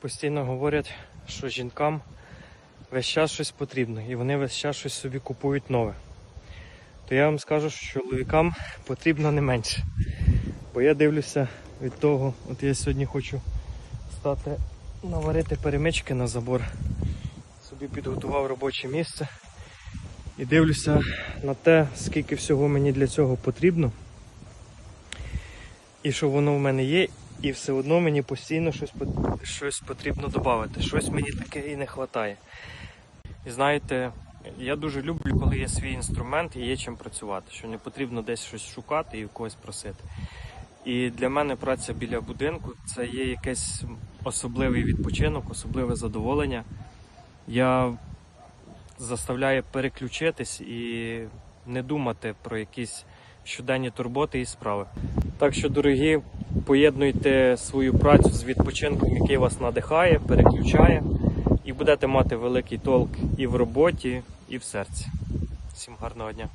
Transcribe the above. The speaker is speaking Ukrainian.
постійно говорять, що жінкам весь час щось потрібно, і вони весь час щось собі купують нове. То я вам скажу, що чоловікам потрібно не менше. Бо я дивлюся від того, от я сьогодні хочу стати наварити перемички на забор. Собі підготував робоче місце і дивлюся на те, скільки всього мені для цього потрібно. І що воно в мене є, і все одно мені постійно щось, щось потрібно додати. Щось мені таке і не вистачає. І знаєте, я дуже люблю, коли є свій інструмент і є чим працювати, що не потрібно десь щось шукати і у когось просити. І для мене праця біля будинку це є якийсь особливий відпочинок, особливе задоволення. Я заставляю переключитись і не думати про якісь щоденні турботи і справи. Так що, дорогі, поєднуйте свою працю з відпочинком, який вас надихає, переключає, і будете мати великий толк і в роботі, і в серці. Всім гарного дня!